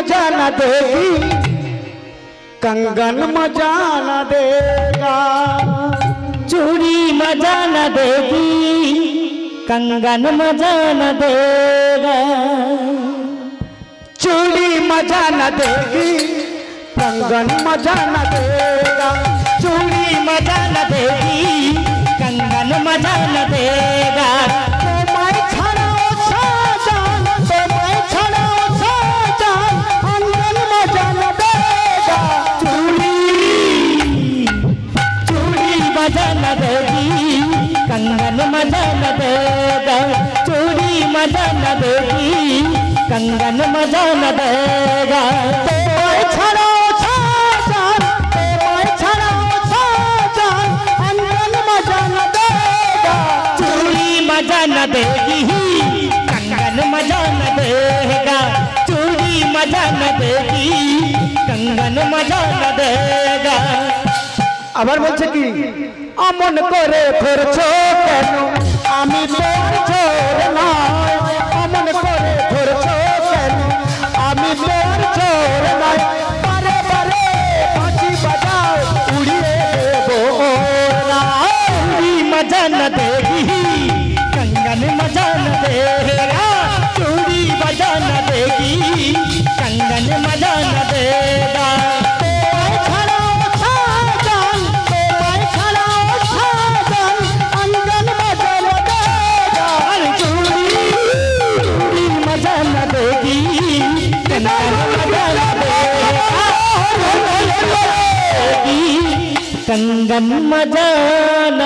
मजा न देगी कंगन मजा न देगा चूड़ी मजा न देगी कंगन मजा न देगा चूड़ी मजा न देगी कंगन मजा न देगा चूड़ी मजा न देगी कंगन मजा न देगा మజన దేవి కంగన్ మజన దేద చూడి మజన దేవి కంగన్ మజన దేద তোমায় ছাড়াও সাজান তোমায় ছাড়াও সাজান অঙ্গন মজান দেগা চুরি মজান দেগি चूड़ी मजान देगी कंगन मजान देगा আবার বলছে কি? অমন করে ফেরছো কেন? আমি ফেরছোর না অমন করে ফেরছো কেন? আমি উড়িয়ে দেবো না মজা না कंगन मजा न